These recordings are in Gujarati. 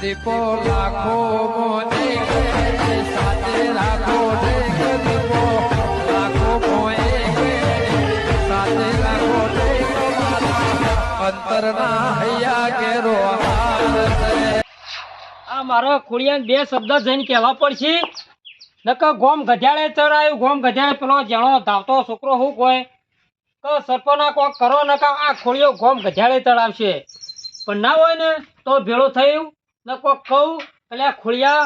દીપો લાખો મોને સાથે રાખો દીપો. લાખો મોએ આ મારો ખોડિયાને બે શબ્દ જઈને કહેવા પડશે. નકર ગોમ ગધ્યાળે ચડાયું ગોમ ગધ્યાળે પેલો જાણો ધાવતો છોકરો હું કોઈ? તો સરપોના કોક કરો નકા આ ખોળીઓ ગોમ ગધ્યાળે ચડાવશે. પણ ના હોય ને, તો ભેળો થયું. ને કોક કહું એટલે આ ખોડિયા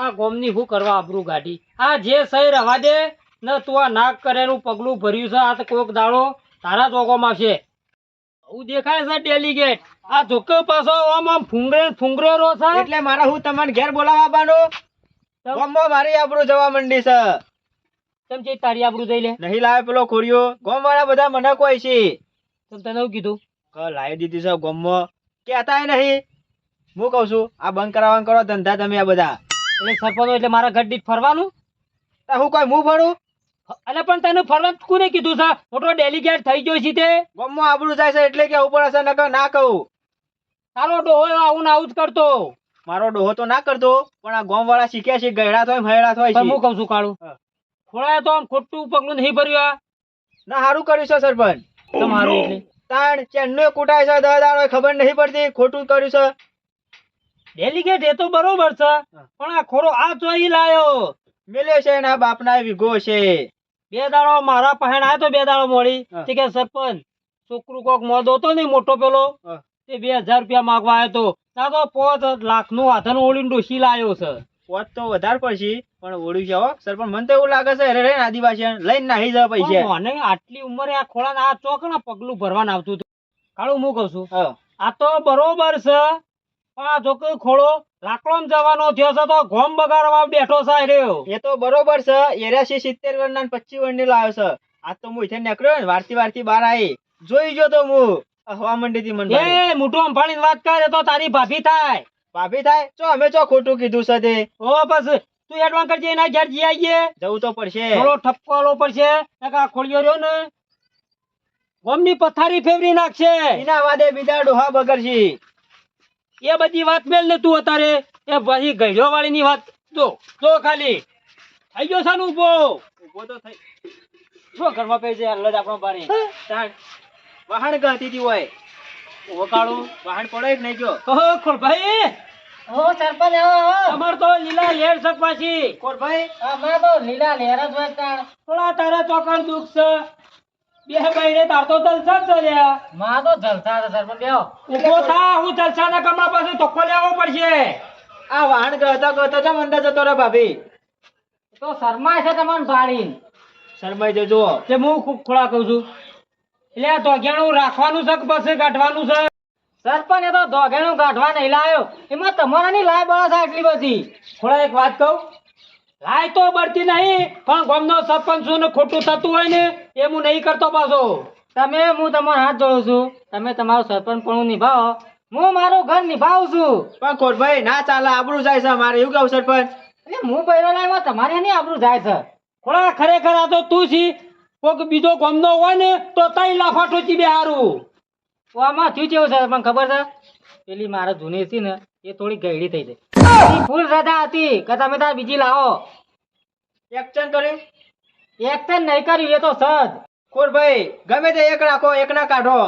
આ ગોમની હું કરવા આબરૂ ગાડી? આ જે સહી રવા દે ને તું આ નાક કરેલું પગલું ભર્યું છે આ તો કોક દાડો તારા ચોકોમાં આવશે આવું દેખાય છે ડેલિગેટ? આ જોકે પાછો આમ આમ ફૂંગરે ફૂંગરે રો છે? એટલે મારે હું તમને ઘેર બોલાવવા બાનો? ગામમાં મારી આબરું જવા મંડી છે. તમ જે તારી આબરું જઈ લે. નહીં લાવે પેલો ખોરિયો ગોમ વાળા બધા મને કોઈ છે. તમ તને એવું કીધું? લાવી દીધી છે ગામમાં? કહેતા નહીં. હું કહું છું આ બંધ કરાવવાનું કરો ધંધા તમે આ બધા. એટલે સરપંચ એટલે મારા ઘર દીઠ ફરવાનું? હું કોઈ હું ફરું? એટલે પણ તને ફરવાનું કોને કીધું છે? મોટો ડેલિગેટ થઈ ગયો છે તે. ગામમાં આબરું જાય છે એટલે કે ઉપર હશે નકર ના કહું. તારો ડોહો આવું ને આવું જ કરતો. મારો ડોહો તો ના કરતો પણ આ ગોમ વાળા શીખ્યા છે ગયડા થાય મહેડા થાય હું કઉ છું કાળું ખોળાય તો આમ ખોટું પગલું નહીં ભર્યું ના સારું કર્યું છે સરપંચ. તમારું તાણ ચેન્નો કુટાય છે દહ દાડો ખબર નહીં પડતી ખોટું કર્યું છે. ડેલિગેટ એ તો બરોબર છે. પણ આ ખોરો આ ચોઈ લાયો. મેલ્યો છે એના બાપના વિઘો છે. બે દાડો મારા પહેણ આવ્યો તો બે દાડો મોડી. તે કે સરપંચ. છોકરું કોક મોદો હતો ને મોટો પેલો? તે બે હજાર રૂપિયા માગવા આવ્યો તો ના તો પાંચ લાખનું હાથન ઓળીને ડોસી લાયો છે. પોત તો વધારે પડશે પણ ઓળ્યું છે સરપંચ મને તો એવું લાગે છે રે રે આદિવાસી લઈને નાહી જાય પૈસા. મને આટલી ઉંમરે આ ખોળા આ ચોકના પગલું ભરવાનું આવતું હતું. કાળું હું કઉ છું. આ તો બરોબર છે. આ જોકે ખોળો લાકડોમ જવાનો થયો છે તો ગોમ બગાડવા બેઠો છે રહ્યો. એ તો બરોબર છે. એરાશી સિત્તેર વર્ષના પચીસ વર્ષની લાવ્યો છે. આજ તો હું ઇથે નીકળ્યો ને વારતી વારતી બહાર આવી. જોઈ ગયો તો હું. હવા મંડી થી મને એ મોટું અંફાણીને વાત કરે તો તારી ભાભી થાય. ભાભી થાય? ચો અમે ચો ખોટું કીધું છે તે? ઓ બસ તું એડવાન્સ કરજે એના ઘેર જઈ આવીએ. જવું તો પડશે. થોડો ઠપકો પડશે. નકર આ રહ્યો ને ગોમની પથારી ફેરવી નાખશે. એના વાદે બીજા ડોહા બગડશે. એ બધી વાત મેલ ને તું અત્યારે. એ પછી ગઈઢો વાળી ની વાત. જો જો ખાલી. થઈ ગયો સાનું ઊભો? ઊભો તો થઈ. શું ઘરમાં પે છે? અલગ આપણો પાણી. વાહણ ગહતી હતી હોય. ઊભો વાહણ પડે કે નહીં જો? કહો ખોલભાઈ ઓ સરપંચ આવો આવો. તમાર તો લીલા લેર છે પાછી. કોર ભાઈ અમારે તો લીલા લેર જ હોય થોડા તારા ચોકર દુખ છે. બે મહિને તાર તો જલસા જ ચાલ્યા. માં તો જલસા છે સરપંચ બેહો. ઊભો થા હું જલસાના કમરા પાસે ધક્કો લેવો પડશે. આ વાહન ગહતા ગહતા ચમ અંદર જતો રે ભાભી? તો શરમાય છે તમને ભાળી શરમાઈ જજો. તે હું ખૂબ ખોળા કહું છું. એટલે આ દોઘિયાણું રાખવાનું છે કે પછી કાઢવાનું છે? સરપંચ એ તો ધોગેણું કાઢવા નહીં લાયો. એમાં તમારા ની લાય બળા છે આટલી બધી. થોડા એક વાત કહું. લાય તો બળતી નહીં પણ ગામનો સરપંચ છું ને ખોટું થતું હોય ને એ હું નહીં કરતો પાછો. તમે હું તમારો હાથ જોડું છું. તમે તમારું સરપંચ પણ નિભાવો. હું મારું ઘર નિભાવું છું. પણ ખોટ ભાઈ ના ચાલે આબરું જાય છે મારે એવું કહું સરપંચ? એટલે હું પહેરો લાવ્યો તમારે નહીં આબરું જાય છે. ખોડા ખરેખર આ તો તું છી. કોઈક બીજો ગામનો હોય ને તો તઈ લાફા ટોચી બે હારું આમાં થયું છે સરપંચ ખબર છે? પેલી મારા જૂની હતી ને એ થોડી ગયડી થઈ જાય. ફૂલ રજા હતી કે તમે તાર બીજી લાવો. એક્શન કરી એક્શન નહીં કર્યું એ તો સજ. કોર ભાઈ ગમે તે એક રાખો એક ના કાઢો.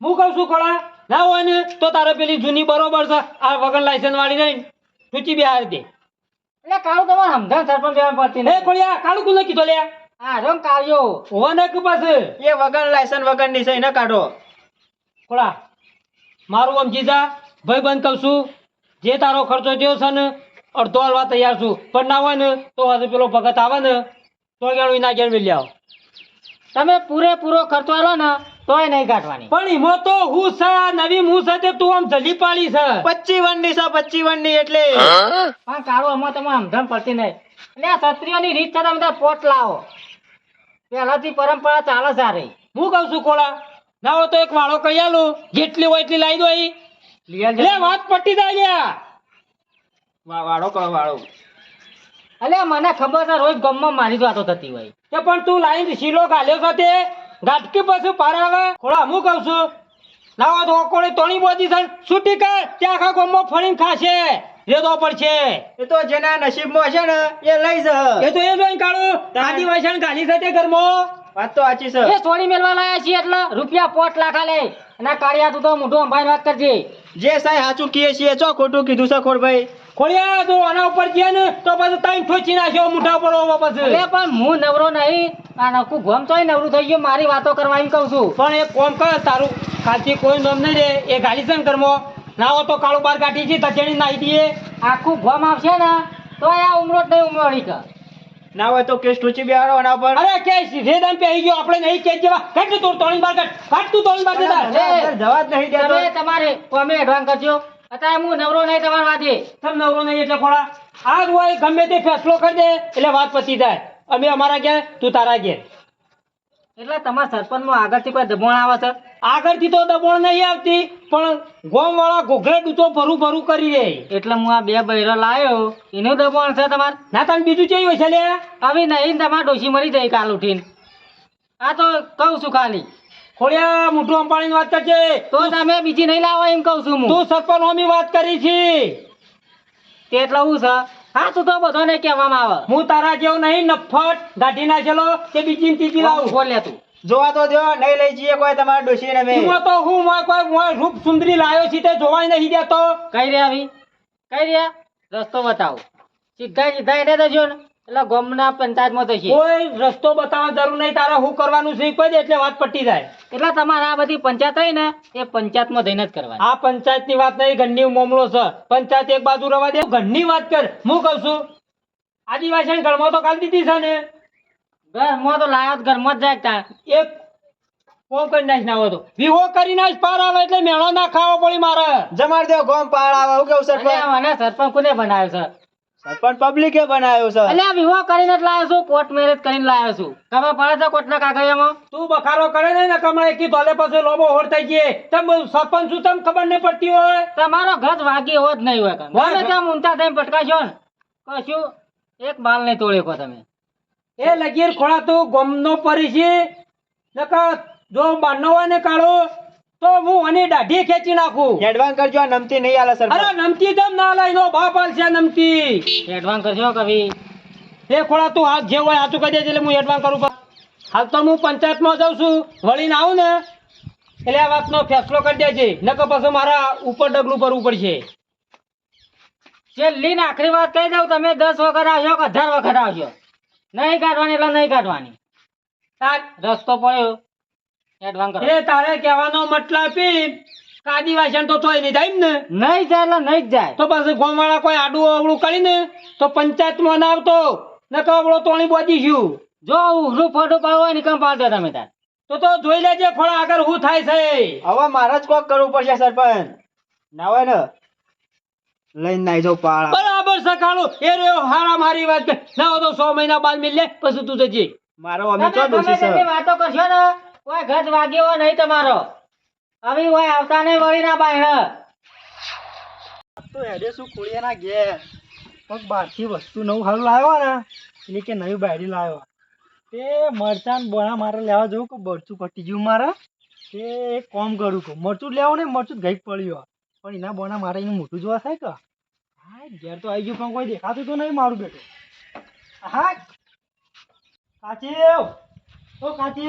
હું કહું છું ખોળા ના હોય ને તો તારે પેલી જૂની બરોબર છે આ વગર લાયસન્સ વાળી નહીં સૂચી બે હાર દે. એટલે કાળું તમારે સમજણ સરપંચ લેવા પડતી નહીં ખોળિયા કાળું કુલે કીધો લે હા રંગ કાઢ્યો હોવા ને કે પાસે એ વગર લાયસન્સ વગરની છે એને કાઢો. ખોળા મારું આમ જીજા ભાઈ બંધ કહું છું જે તારો ખર્ચો થયો છે ને અડધો હાલવા તૈયાર છું. પણ ના હોય ને તો હજુ પેલો ભગત આવે ને તો ગણું ના ઘેર મિલ્યા આવો. તમે પૂરેપૂરો ખર્ચો આલો ને તોય નહીં કાઢવાની. પણ તો હું છે આ નવી હું છે તે તું આમ જલી પાડી છે. પચી વન છે પચી વન એટલે પણ કાળું આમાં તમારે સમજણ પડતી નહીં. એટલે ક્ષત્રિયોની રીત છે તમે પોટ લાવો. પહેલાથી પરંપરા ચાલે છે હું કઉ છું કોળા ના હોય તો એક વાળો કહી આલું. જેટલી હોય એટલી લાવી દો ઈ. લે વાત પટી જાય વાળો કરો વાળો. મને ખબર છે રોજ ગમમાં મારી જ વાતો થતી હોય. કે પણ તું લાઈન શીલો ગાલ્યો છે તે ગાંઠકી પછી પારાવે હું કઉ છું? લાવો તો કોણે તોણી બોધી છે. છૂટી કર ત્યાં આખા ગામમાં ફળીને ખાશે. રેદો પડશે. એ તો જેના નસીબમાં છે ને એ લઈ જ એ તો એ જોઈને કાઢું આદિવાસી ગાલી સાથે ઘરમાં. વાત તો સાચી છે. એ સોની મેળવા લાયા છીએ એટલે રૂપિયા પોટ લાખા લે અને કાળિયા તું તો મોઢું અંભાઈ વાત કરજે. જે સાહેબ સાચું કીએ છીએ ચો ખોટું કીધું છે ખોડભાઈ ખોડિયા તો આના ઉપર છે ને તો પછી તાઈ ઠોચી નાખ્યો મુઠા પડો વાપસ પછી. અરે પણ હું નવરો નહીં. આ નકું ગોમ તોય નવરું થઈ ગયું મારી વાતો કરવા એમ કહું છું. પણ એક કોમ કર તારું ખાલથી કોઈ નોમ નહીં રે એ ગાડી છે ને ઘરમાં. ના હો તો કાળું બાર કાઢી છે તજણી નાઈ દઈએ. આખું ગોમ આવશે ને તો આ ઉમરો નહીં ઉમરોડી કર ના હોય તો કેસ ટૂંચી બેહાડો આના પર. અરે કે રેદાન પહેરી ગયો. આપણે નહીં કેસ જેવા. કાઢ તું તોણી બાર કાઢ. કાઢ તું તોણી બાર દેતા જવા જ નહીં દેતો. તમે તમારે તમે એડવાન કરજો. અત્યારે હું નવરો નહીં તમાર વાતે. તમ નવરો નહીં એટલે ખોળા. આજ હોય ગમે તે ફેસલો કરી દે એટલે વાત પતી જાય. અમે અમારા ઘેર તું તારા ઘેર. એટલે તમારા સરપંચમાં આગળથી કોઈ દબાણ આવે છે? આગળથી તો દબોણ નહીં આવતી પણ ગોમ વાળા ઘોઘરે ડૂચો ભરું ભરું કરી દે. એટલે હું આ બે બૈરો લાવ્યો એનું દબોણ છે તમારે? ના તમે બીજું ચેવું છે લે હવે નહીં તમારે ડોસી મરી જાય કાલ ઉઠીને. આ તો કહું છું ખાલી. ખોડિયા મોટું અંબાણી વાત કરજે. તો તમે બીજી નહીં લાવો એમ કહું છું તું સરપંચ ઓમી વાત કરી છે. તે એટલે હું છે? હા તું તો બધાને કહેવામાં આવે. હું તારા જેવો નહીં નફટ ગાઢી નાખેલો કે બીજી ત્રીજી લાવું? બોલ લે તું. જોવા તો જો નહીં લઈ જઈએ કોઈ તમારા ડોશીને મેં એમાં તો હું મોય કોઈ મોય રૂપ સુંદરી લાયો છે તે જોવાય નહીં દેતો કઈ રહ્યા આવી કઈ રહ્યા? રસ્તો બતાવો. સીધા સીધા એટલે જો ને એટલે ગામના પંચાયતમાં છે. કોઈ રસ્તો બતાવવા જરૂર નહીં તારે શું કરવાનું છે કોઈ દે એટલે વાત પટી જાય. એટલે તમારે આ બધી પંચાયત હોય ને એ પંચાયતમાં જઈને જ કરવાની. આ પંચાયતની વાત નહીં ઘરની મામલો છે. પંચાયત એક બાજુ રવા દે ઘરની વાત કર. હું કઉ છું આદિવાસી ઘરમાં તો કાલ દીધી છે ને. ઘરમાં તો લાયો ઘરમાં જ જાય ત્યાં. એક કોમ કરી નાખ ના તો. વિહો કરી નાખ પાર આવે એટલે મેળો ના ખાવો પડી મારે. જમાડ દેવો ગોમ પાર આવે. એવું કેવું સરપંચ? મને સરપંચ કોને બનાવ્યો છે? સરપંચ પબ્લિકે બનાવ્યો છે. એટલે આ કરીને જ લાવ્યો છું કોર્ટ મેરેજ કરીને લાવ્યો છું. તમે પડે છે કોર્ટના કાગળિયામાં? તું બખારો કરે ને ને કમળે કી ભલે પછી લોબો હોર થઈ ગયે. તમ સરપંચ છું તમ ખબર નહીં પડતી હોય. તમારો ગજ વાગી એવો જ નહીં હોય. ગમે ત્યાં ઊંચા થઈને પટકાશો ને. કશું એક બાલ નહીં તોડે કો તમે. એ લગીર ખોળા તું ગમનો પરી છે નકર જો બારનો હોય ને કાળો તો હું અને દાઢી ખેંચી નાખું. એડવાન્સ કરજો આ નમતી નહીં આલે અરે સરપંચ નમતી તમ ના લઈ નો બાપ આલશે નમતી. એડવાન્સ કરજો કભી એ ખોળા તું હાથ જે હોય હાથું કહી દેજે એટલે હું એડવાન્સ કરું હાલ તો હું પંચાયતમાં જાઉં છું. વળીને આવું ને એટલે આ વાતનો ફેસલો કરી દેજે. નકર પછી મારા ઉપર ડગલું ભરવું પડશે. છેલ્લી ને આખરી વાત કહી દઉં તમે દસ વખત આવશો કે અઢાર વખત આવશો નહીં કાઢવાની એટલે નહીં કાઢવાની. તાર રસ્તો પડ્યો. કરો. એ તારે કહેવાનો મતલબ કે આદિવાસી તો તોય નહીં જાય ને? નહીં જાય એટલે નહીં જાય. તો પછી ગામવાળા કોઈ આડું અવળું કરીને તો પંચાયતમાં ના આવતો નકર અવળો તોણી બોજી છું જો ઉઘરું ફોટો પાડવું હોય ને કમ પાડ તમે તાર. તો તો જોઈ લેજે ખોળા આગળ હું થાય છે. હવે મારે જ કોક કરવું પડશે સરપંચ. ના હોય ને? લઈને નાઈ જાઉં પાળા. બરાબર સકાળો એ રહ્યો હારા મારી વાત કે ના તો સો મહિના બાદ મિલે લે પછી તું જજે. મારો અમે તો દોષી સર વાતો કરશો ને કોઈ ગજ વાગ્યો નહીં તમારો. હવે હોય આવતા ને વળી ના બાય તો હેડે શું કુળિયાના ઘેર? પગ બહારથી વસ્તુ નવું સારું લાવ્યો ને એટલે કે નવી બાયડી લાવ્યો. તે મરચાં ને બોણા મારે લેવા જવું કે મરચું પટી ગયું મારે? તે એક કામ કરું છું. મરચું લેવું ને મરચું ગઈ પડ્યું પણ એના બોના મારે એનું મોટું જોવા થાય કે હા ઘેર તો આવી ગયું, પણ કોઈ દેખાતું તો નહીં મારું બેટું. હા કાચેવ તો કાચે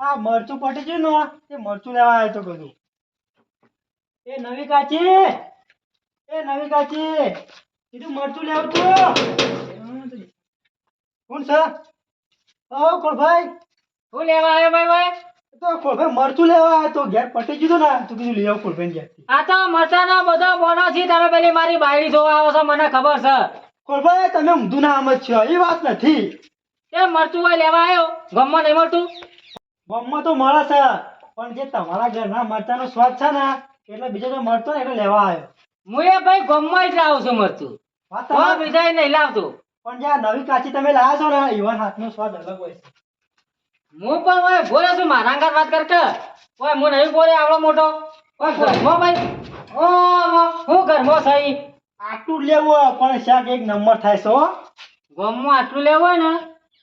આ મરચું પટી ગયું ને તે મરચું લેવા આવ્યો તો બધું. એ નવી કાચી. એ નવી કાચી. કીધું મરચું લેવું કોણ છે? ઓ કોળભાઈ શું લેવા આવ્યો ભાઈ ભાઈ? તો કોળભાઈ મરચું લેવા તો ઘેર પટી ગયું ને તો કીધું લઈ આવ કોળભાઈ આ તો મરચાનો બધો બોનો છે તમે પેલી મારી બાયડી જોવા આવો છો મને ખબર છે. કોળભાઈ તમે ઊંધું ના જ છો એ વાત નથી. તે મરચું હોય લેવા આવ્યો ગમમાં નહીં મળતું? ગામમાં તો મળે છે પણ જે તમારા ઘરના મરચાનો સ્વાદ છે ને એટલે બીજો જે મળતો ને એટલે લેવા આવ્યો. હું એ ભાઈ ગમમાં જ લાવું છું મરચું. બીજા નહીં લાવતું. પણ જે નવી કાચી તમે લાવ્યા છો ને ઈવન હાથનો સ્વાદ અલગ હોય છે. હું પણ ભાઈ બોલે છું મારા અંગાત વાત કર કે. ઓય હું નહીં બોલે આવડો મોટો. ઓય ઘરમાં ભાઈ ઓ હું મો સહી? આટલું લેવો પણ શાક એક નંબર થાય છો ગમમાં આટલું લેવું હોય ને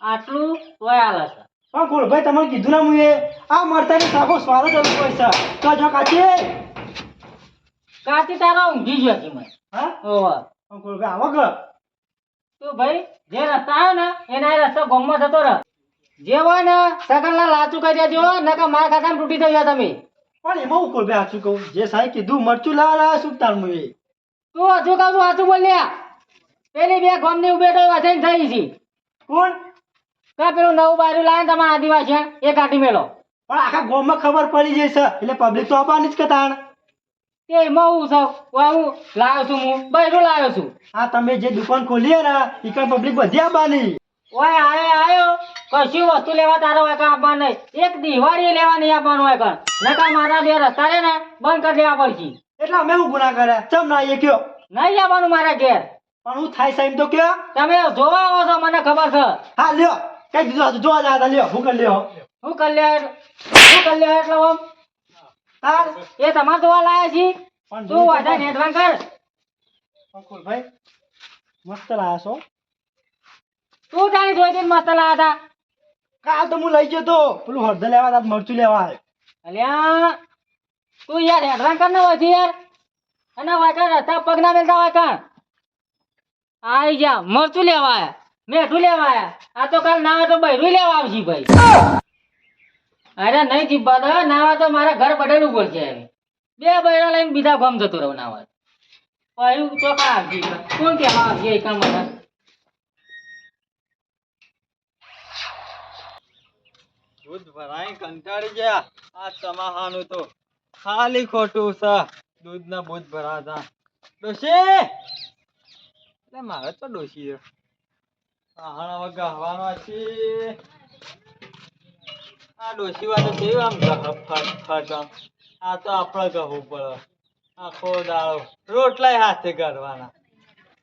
આટલું તોય આલે છે. પણ ગોળભાઈ તમને કીધું ના મુએ. આ મરતાની સાખો સ્વાદ જ અલગ હોય છે. તો જો કાચી. કાચી તારા ઊંઘી ગયો છે મને. હા? ઓવા પણ ગોળભાઈ આવો કે તો ભાઈ જે રસ્તા આવ્યો ને એના એ રસ્તો ગમમાં જતો રહ. જે હોય ને સગનલા લાચું કરી દેજો નકર મારા ખાતામાં તૂટી થઈ ગયા તમે. પણ એમાં હું ગોળભાઈ હાચું કહું? જે સાહેબ કીધું મરચું લાવા લાવા શું તાર મુએ તું હજુ કહું છું હાચું બોલ્યા પેલી બે ગમની ઉભે તો વસેન થઈ છે કોણ? કા પેલું નવું બારું લાવે તમારા આદિવાસી એ કાઢી મેલો. પણ આખા ગોમમાં ખબર પડી જશે એટલે પબ્લિક તો આપવાની જ કે તાણ તે એમાં હું છું હું લાવ્યો છું હું બૈરું લાવ્યો છું. આ તમે જે દુકાન ખોલી હે ને એ પબ્લિક બધી આવવાની ઓય આયો આયો. કશું વસ્તુ લેવા તારો હોય કાં આપવાનું નહીં. એક દિવાળી લેવા નહીં આપવાનું હોય કાં નકા મારા બે રસ્તા રે ને બંધ કરી દેવા પડશે. એટલે અમે હું ગુના કર્યા? ચમ ના એ કયો? નહીં આવવાનું મારા ઘેર. પણ હું થાય સાહેબ તો કયો? તમે જોવા આવો છો મને ખબર છે. હા લ્યો. કઈ દીધું હતું? જોવા જા લ્યો. હું કરી લ્યો. હું કલ્યાણ હું કલ્યાણ એટલે ઓમ. હા. એ તમારે જોવા લાયા છી? પણ તું વધારે નેટવાન કર. અંકુર ભાઈ મસ્ત લાયા છો. તું તારી દઈને મસ્ત હતા. કાલ તો હું લઈ ગયો તો. પેલું હળદર લેવા તા મરચું લેવા અલ્યા તું યાર હેડરાન કર ને હોય યાર. અને વાયકા રસ્તા પગ ના મેલતા વાયકા આઈ જા મરચું લેવા આયા મેઠું લેવા આયા. આ તો કાલ ના તો બૈરું લેવા આવશી ભાઈ. અરે નહીં જીબ્બા તો ના હોય તો મારા ઘર બદલવું પડશે બે બૈરા લઈને બીજા ગામ જતો રહું નાવા. પછી કા આવશે કોણ કેવા આવજે કામ મને દૂધ ભરાય કંટાળી ગયા. આ તમાહાનું તો ખાલી ખોટું છે. દૂધ ના બૂધ ભરાતા. ડોશી! એટલે મારે તો છે. આહણ હવે ગહવાનો છે આ ડોશી વાળો છે આમ ફટ આ તો આપણે ગહવું પડે. આખો દાળો રોટલાય હાથે કરવાના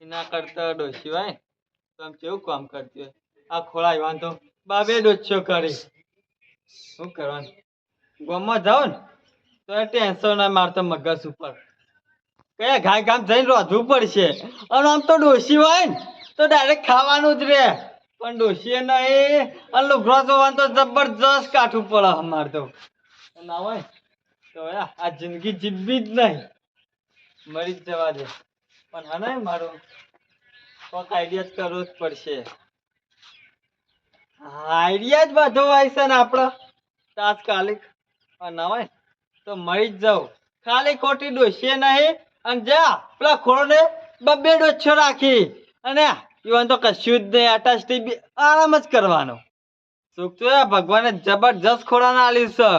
એના કરતા ડોશી ભાઈ, તમે કેવું કામ કરતી હોય? આ ખોળાય વાંધો? બાબે ડોચ્યો કરી. શું કરવાનું? ગામમાં જાઓ ને, તો ટેન્શન મારતો મગજ ઉપર. કયા ઘાય ગામ જઈને રોધવું પડશે. અને આમ તો ડોસી હોય ને, તો ડાયરેક્ટ ખાવાનું જ રે. પણ ડોશીએ નહીં, અને લુગરો જોવાનું તો જબરજસ્ત કાઠું પડે અમારે તો. ના હોય તો આ જિંદગી જીવવી જ નહીં. મરી જ જવા દે. પણ હા ને, મારું કોઈક આઈડિયા જ કરવો જ પડશે. આઈડિયા જ બધો હોય છે ને આપણો તાત્કાલિક. અને હોય તો મરી જ જાઉં. ખાલી ખોટી ડોસીએ નહીં, અને જા, પેલા ખોળને બબ્બે ડોછો રાખી. અને યુવાન તો કશું જ નહીં અટાચથી બી આરામ જ કરવાનો. સુખ તો ભગવાને જબરજસ્ત ખોરાને આલ્યું છે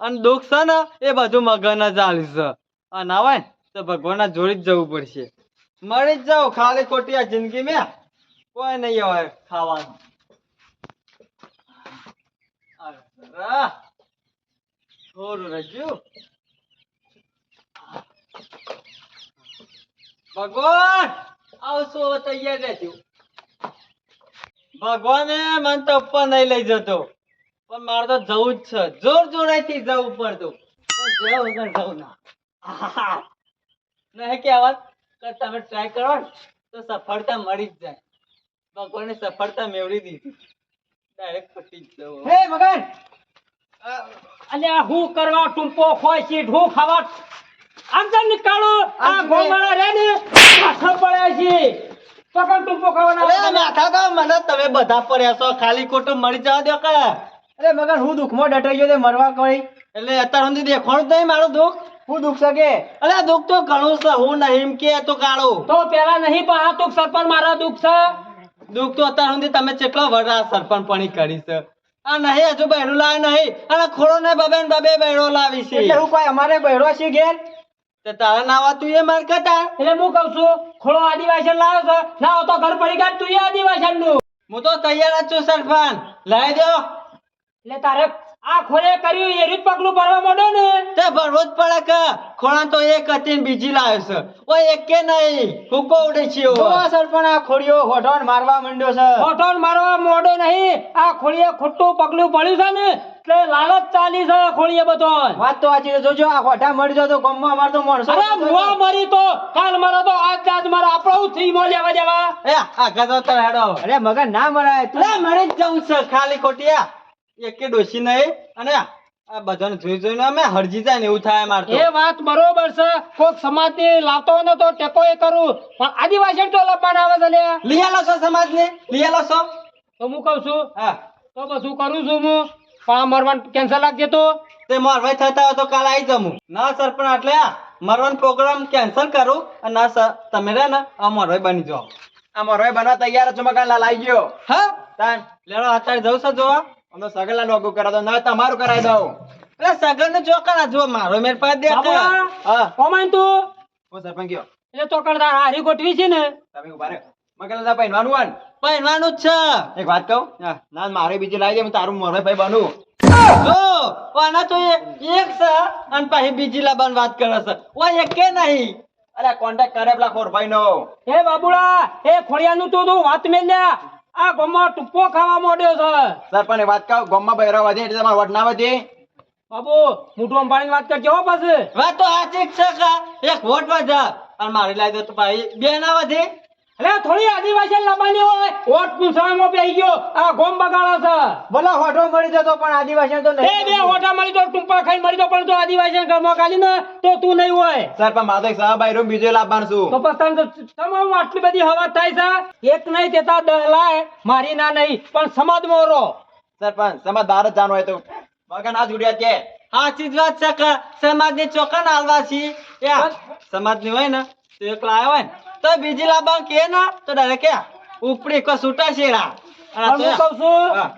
અને દુઃખ છે ને, એ બધું મગન જ આલ્યું છે અને હોય તો ભગવાનના જોડી જ જવું પડશે. મરી જ જાઉં, ખાલી ખોટી આ જિંદગી મેં. કોઈ નહીં હોય ખાવાનું અરે, થોડું રહ્યું ભગવાન, આવશો તૈયાર રહેજો. ભગવાને મને તો ઉપર નહીં લઈ જતો. પણ મારે તો જવું જ છે. જોર જોરાથી જવું પડતું. તમે ટ્રાય કરો તો સફળતા મળી જ જાય. ભગવાને સફળતા મેળવી દીધી. ડાયરેક્ટ પટી જ જવું. હે મગન અલ્યા હું કરવા ટૂંપો ખોય છે ઢો ખાવા આમ તો નીકાળો આ ગોમાળા રે ને પાછળ પડ્યા છે. પકડ ટૂંપો ખાવાના. અરે માથા તો મને તમે બધા પડ્યા છો ખાલી ખોટું મળી જવા દો કે અરે મગર હું દુઃખમાં ડટાઈ ગયો તે મરવા કરી એટલે અત્યાર સુધી દેખાણું નહીં મારું દુઃખ? હું દુઃખ શકે? અરે દુઃખ તો ઘણું છે હું નહીં કે તો કાળો તો પેલા નહીં પણ આ દુઃખ સરપંચ મારા દુઃખ છે. દુઃખ તો અત્યાર સુધી તમે કેટલો વડા સરપંચપણી કરી છે? આ નહીં હજુ બહેરું લાવે નહીં. અને ખોડો ને બબે ને બબે બહેરો લાવી છે. એટલે હું કોઈ અમારે બહેરો છે ઘેર? તે તારા નાવા તું એ માર કતા એટલે હું કઉ છું ખોડો આદિવાસન લાવ્યો છે ના તો ઘર પડી તું આદિવાસન. નું હું તો તૈયાર જ છું સરપંચ લાવી દો. એટલે તારે આ ખોળે કર્યું એ રીત પગલું ભરવા માંડો ને. તે ભરવો જ પડે કે ખોળા તો એક હતી બીજી લાવ્યો છે. ઓ એક નહીં? હુકો ઉડે છે ઓ સર પણ આ ખોડીઓ હોઠોન મારવા માંડ્યો છે. મોટો મારવા મોડો નહીં. આ ખોળીએ ખોટું પગલું પડ્યું છે ને એટલે લાલચ ચાલી છે ખોળીએ બધો વાત તો આજે જોજો આ હોઠા મળી જતો તો ગામમાં અમારે તો માણસો અરે મુવા મરી તો કાલ મારો તો આજ આજ મારો આપણો થી મો લેવા દેવા. એ આગળ તો તાર હેડો. અરે મગર ના મરાય તું મરી જ જવું છે ખાલી ખોટિયા. એકે ડોસી નહીં. અને આ બધાને જોઈ જોઈને અમે હરજી જાય ને એવું થાય માર તો. એ વાત બરોબર છે. કોક સમાજની લાવતો હોય ને તો ટેકો એ કરું. પણ આદિવાસી તો લપવાના આવે છે લ્યા. છો સમાજ ને આલો છો? તો હું કહું છું હા. તો બધું કરું છું હું. પા મરવાન કેન્સલ લાગજે તો. તે મરવાય થતા હોય તો કાલ આવી જમું ના સર પણ એટલે મરવાન પ્રોગ્રામ કેન્સલ કરું અને ના સર તમે રે ને આ મારવાઈ બની જાઓ. આ મોરવાઈ બનવા તૈયાર છો મકાન લાલ આવી ગયો. હા? તાન લેડો અત્યારે જવું છે જોવા? અમે સગલા લોગો કરા દો ના તમારું કરાવી દઉં. એટલે સગલ ને ચોકડા જો મારો મેર પાસે દે હા. કોમાઈન તું. ઓ સરપંચ ગયો. એટલે ચોકડદાર હારી ગોઠવી છે ને. તમે ઊભા રહો. મકાન લા પહેરવાનું હોય ને. પહેરવાનું જ છે. એક વાત કહું? ના મારે બીજી લાવી દે હું તારું મોરે ભાઈ બનું. જો આના તો એક છે અને પછી બીજી લાબાન વાત કરે છે. ઓય કે નહીં. અરે કોન્ટેક્ટ કરે પેલા ખોરભાઈ નો હે બાબુલા હે ખોડિયાનું તું તું વાત મેલ લે. આ ગોમમાં ટુપ્પો ખાવા માંડ્યો છે. સર પણ વાત કહો ગોમમાં બહેરા વધે એટલે તમારે વટ ના વધે. બાબુ મોટું અંબાણી વાત કરજો હો પાછું. વાત તો આ છે કા? એક વોટ વધે અને મારી લાવી દે તો ભાઈ બે ના વધે. એટલે થોડી આદિવાસી લાવવાની હોય. વોટ પૂછવામાં બેહી ગયો. આ ગોમ બગાડો છે. બોલો હોટો મળી જતો પણ આદિવાસી તો એ બે હોટા મળી તો ટુંપા ખાઈ મળી તો પણ તો આદિવાસી ઘરમાં કાલી ને તો તું નહીં હોય. સરપંચ પણ તો સાહેબ સહ રૂમ બીજો લાવવાનું છું. તો પસ્તાન તો તમામ આટલી બધી હવા થાય છે? એક નહીં તેતા દલાય મારી ના નહીં પણ સમાજ મોરો. સર પણ સમાજ બહાર જ જાણો હોય તો. મગન આ જોડ્યા કે. સાચી જ વાત છે સમાજની ચોકન ના હાલવા છીએ યા સમાજની હોય ને તો એકલા લાવ્યો હોય ને. તો બીજી લાબાન કે ના તો ડાયરેક્ટ કે ઉપડી કો છૂટા શેડા. પણ તો હું કહું છું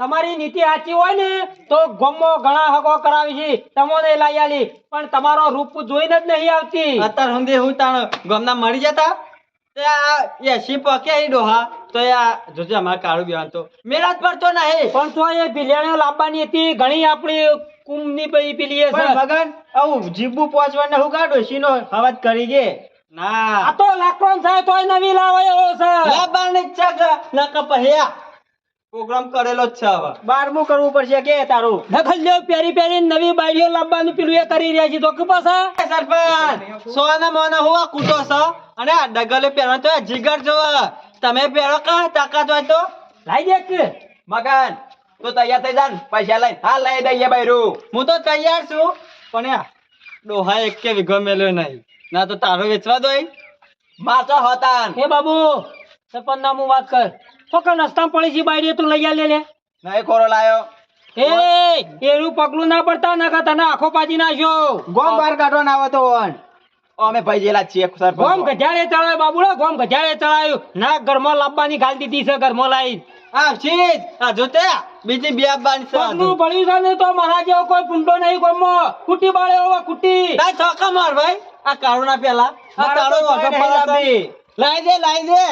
તમારી નીતિ સાચી હોય ને તો ગમો ઘણા હગો કરાવી છે. તમને લઈ આલી. પણ તમારો રૂપ જોઈને જ નહીં આવતી. અત્યાર સુધી હું તાણ ગમના મરી જતા? એસી પકે ડોહા? તો આ જોજે અમારે કાળું બેવાન તો. મેળા પડતો નહીં. પણ તો એ બિલિયણે લાવવાની હતી. ઘણી આપણી કુંભની પેલી છે. પણ આવું જીબુ પહોંચવાને હું કાઢો? સીનો અવાજ કરી ગે આ તો લાકડો થાય તોય નવી લાવે એવો છે. લાબાની જ છે ના કપહ્યા પ્રોગ્રામ કરેલો જ છે હવે. બારમું કરવું પડશે કે તારું? દખલ લ્યો પેરી પેરી નવી બાઈડીઓ લાવવાનું પેલું એ કરી રહ્યા છે. તો કે પાછા? સરપંચ સોના મોના હોવા કૂટો છો? અને આ ડગલે પહેરવા તો જીગર જોવો તમે પહેરો કા તાકાત હોય તો? લાઈ દે કે. મગન તો તૈયાર થઈ જાન ને, પૈસા લઈ હા લઈ દઈએ બૈરું. હું તો તૈયાર છું પણ ડોહા એક કે વિઘો મેલ્યો નહીં. ના તો તારો વેચવા દો માતા હતા હે બાબુ સરપંચ નામું વાત કર. ફકર નસ્તામાં પડી છે બાઈડીઓ તું લઈ આલે લે નહીં કોરો લાયો. એ એનું પગલું ના પડતા નકર તને આખો પાજી નાખ્યો. ગોમ બહાર કાઢવા ના આવતો વન. અમે ભાઈ જેલા છીએ સરપંચ. ગોમ ગજાડે ચડાવ્યો બાબુડો ગોમ ગજાડે ચડાયું. ના ઘરમાં લાવવાની ગાલ દીધી છે ઘરમાં લાવી આ છે આ જોતે બીજી બે આપવાની છે પગલું પડ્યું છે ને તો મારા જેવો કોઈ ગુંડો નહીં ગમો. કુટી બાળે ઓવા કુટી. ના ચોકા માર ભાઈ. આ કાળોના પેલા. આ કાળો છે. લાંબી. લાઈ દે લાઈ દે.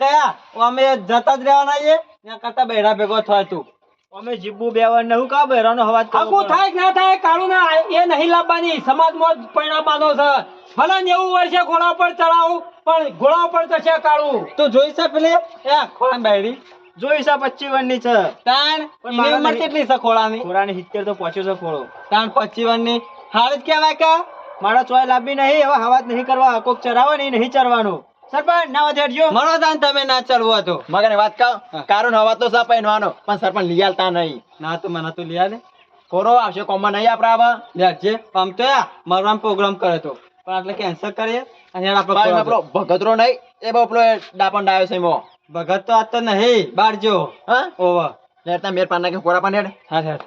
કયા? અમે જતા જ રહેવાના છે ત્યાં કરતા બેડા ભેગો થાય તું. અમે જીબુ બેવન ને હું કા બહેરાનો અવાજ કરવો થાય કે ના થાય કાળું ના એ નહીં લાવવાની સમાજમાં જ પરિણામવાનો છે. ભલે નેવું વર્ષે ઘોડા પર ચડાવું પણ ઘોડા પર ચડશે કાળું. તું જોઈ છે પેલી? એ ખોળા બેડી જોઈ છે પચીસ વનની છે. તાણ એની ઉંમર કેટલી છે ખોળાની. ખોરાની સિત્તેર તો પહોંચ્યો છે ખોળો. તાણ પચીવનની હાલ જ કહેવાય કા મારા ચોય લાંબી નહીં હવે હવાજ નહીં કરવા. કોક ચરાવે નહીં નહીં ચરવાનું. સરપંચ ના વધે હટજો મનો તમે ના ચડવો હતો મગન વાત કહું કારણ હવા તો સા પહેરવાનો પણ સરપંચ લઈ આલતા નહીં. ના તો મને તો લઈ ખોરો આવશે કોમમાં નહીં આપડા આવા. લેજે આમ તો મરવાનો પ્રોગ્રામ કરે તો. પણ એટલે કેન્સલ કરીએ. અને યાર આપણે આપણો ભગતરો નહીં. એ બહુ ડાપણ ડાયો છે એમાં. ભગત તો આ તો નહીં બાર જો હા? ઓવા. લેતા મેર પાના કે કોરા પાને હા હા